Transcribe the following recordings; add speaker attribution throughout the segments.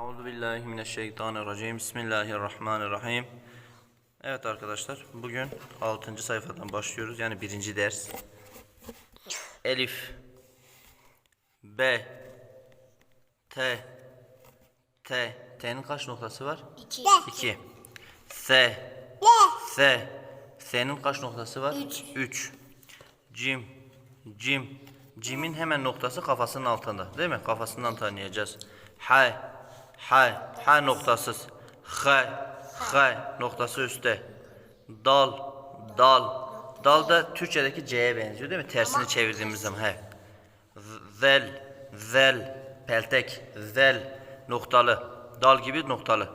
Speaker 1: Euzu billahi mineşşeytanirracim. Bismillahirrahmanirrahim. Evet arkadaşlar, bugün 6. sayfadan başlıyoruz. Yani birinci ders. Elif B T T T'nin kaç noktası var?
Speaker 2: 2
Speaker 1: 2 S S S'nin kaç noktası var?
Speaker 2: Üç.
Speaker 1: 3 Cim Cim Cim'in hemen noktası kafasının altında değil mi? Kafasından tanıyacağız. H H H noktasız. H H noktası üstte. Dal Dal Dal da Türkçedeki C'ye benziyor değil mi? Tersini çevirdiğimiz zaman he. Zel Zel Peltek Zel noktalı. Dal gibi noktalı.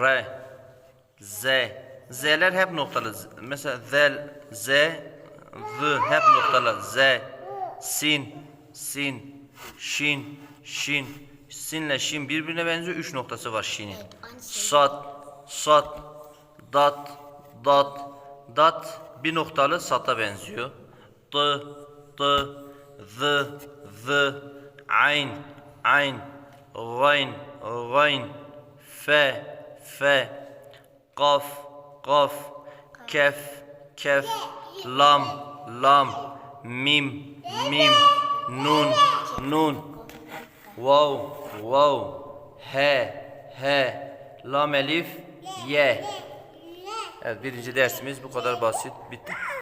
Speaker 1: R Z. Z'ler hep noktalı. Mesela zel, Z, Z hep noktalı. Z, sin, sin, şin, şin. Sinle şin birbirine benziyor. Üç noktası var şinin. Sat, sat, dat, dat, dat bir noktalı sata benziyor. D, d, z, z, ayn, ayn, gayn, gayn, fe, fe, Kaf, kaf, kef, kef, lam, lam, mim, mim, nun, nun, vav, vav, he, he, lam elif, ye. Evet birinci dersimiz bu kadar basit bitti.